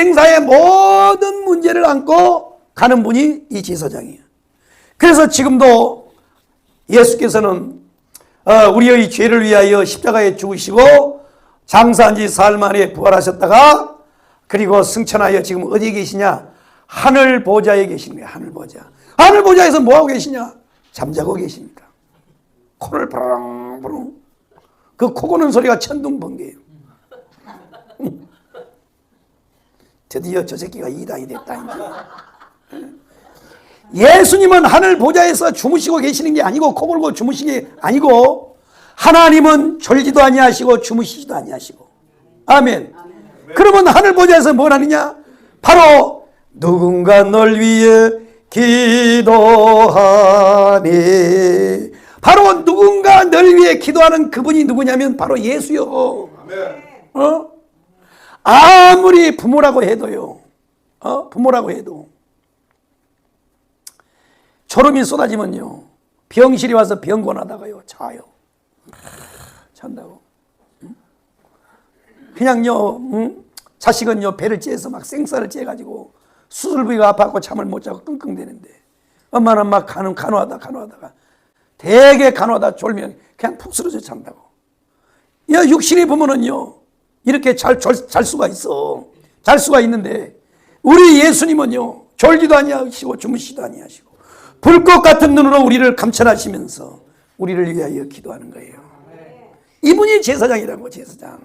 인생사의 모든 문제를 안고 가는 분이 이 제사장이에요. 그래서 지금도 예수께서는 어, 우리의 죄를 위하여 십자가에 죽으시고 장사한 지 사흘 만에 부활하셨다가 그리고 승천하여 지금 어디에 계시냐? 하늘 보좌에 계시는 거예요. 하늘 보좌. 하늘 보좌에서 뭐 하고 계시냐? 잠자고 계십니다. 코를 부릉부릉. 그 코 고는 소리가 천둥 번개예요. 드디어 저 새끼가 이당이 됐다. 이제. 예수님은 하늘 보좌에서 주무시고 계시는 게 아니고 코 골고 주무시는 게 아니고 하나님은 졸지도 아니하시고 주무시지도 아니하시고 아멘. 그러면 하늘 보좌에서 뭘 하느냐? 바로 누군가 널 위해 기도하니 바로 누군가 널 위해 기도하는 그분이 누구냐면 바로 예수요. 어? 아무리 부모라고 해도요. 어? 부모라고 해도 졸음이 쏟아지면요. 병실이 와서 병원하다가요. 자요. 잔다고. 응? 그냥요. 응? 자식은요. 배를 째서 막 생쌀을 째가지고 수술 부위가 아파갖고 잠을 못 자고 끙끙대는데 엄마는 막 간호, 간호하다 간호하다가 되게 간호하다 졸면 그냥 푹 쓰러져 잔다고. 야 육신이 보면은요. 이렇게 잘, 잘, 잘 수가 있어. 잘 수가 있는데 우리 예수님은요. 졸지도 아니하시고 주무시도 아니하시고 불꽃 같은 눈으로 우리를 감찰하시면서 우리를 위하여 기도하는 거예요. 이분이 제사장이라고 제사장.